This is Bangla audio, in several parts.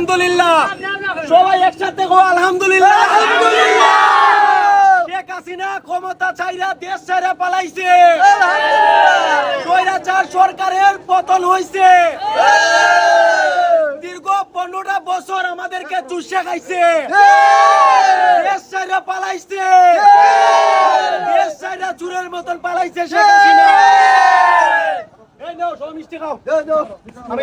আলহামদুলিল্লাহ। সবাই একসাথে গো আলহামদুলিল্লাহ। শেখ হাসিনা ক্ষমতা চাইরা দেশ ছাইরা পালাইছে। স্বৈরাচার সরকারের পতন হইছে। দীর্ঘ পনেরোটা বছর আমাদেরকে চুষে খাইছে। দেশ ছাইরা পালাইছে। দেশ ছাইরা চুরের মতন পালাইছে শেখ হাসিনা। এই নাও, সবাই মিষ্টি খাও। আমি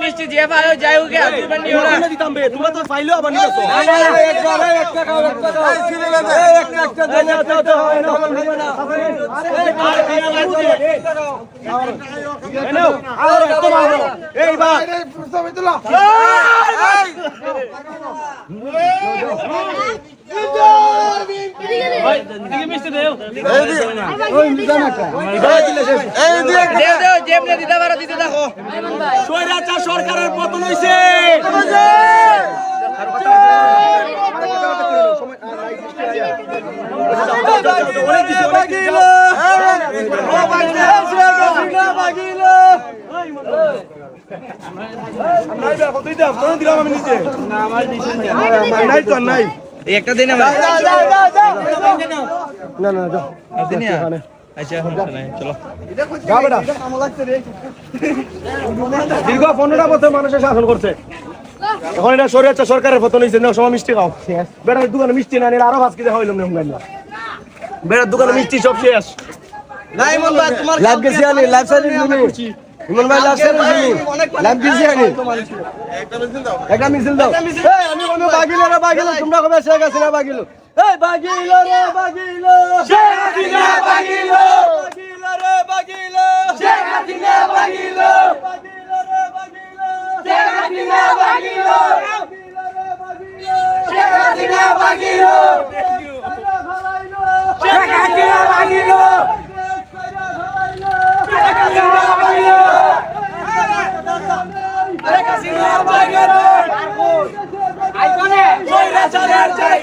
মিষ্টি দিয়ে ভালো যাই হোক দিতাম বে, তোমরা তো আবার ভালো। এইবার সরকারের পতন হইছে অনেক আচ্ছা। দীর্ঘ পনেরোটা বছর মানুষের শাসন করছে এখন এটা সরিয়ে সরকারের পতন হয়েছে না সময় মিষ্টি খাও বেড়ার দোকানে মিষ্টি না নিলে আরও ভাজ কিনে খাওয়াইলাম না বেড়ার দোকানে মিষ্টি সব শেষ মন ভাই গেছি ইমন ভাই লাভ গেছি আনি একটা মিছিল দাও। এই আমি কোন বাগিলো রে বাগিল। তোমরা কবে শেখ হাসিনা বাগিলো? এই বাগিলো রে বাগিলো। শেখ হাসিনা বাগিলো। বাগিলো রে বাগিল শেখ হাসিনা বাগিল শেখ হাসিনা বাগিল শেখ হাসিনা বাগিল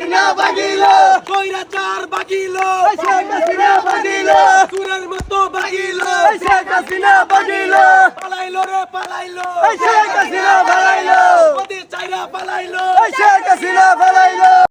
বাগিল কইরাচার বাগিল। সুরের মতো বাগিল। পালাইলো রে পালাইলো। শেখ হাসিনা পালাইলো। মোদি চাইরা পালাইলো। শেখ হাসিনা পালাইলো।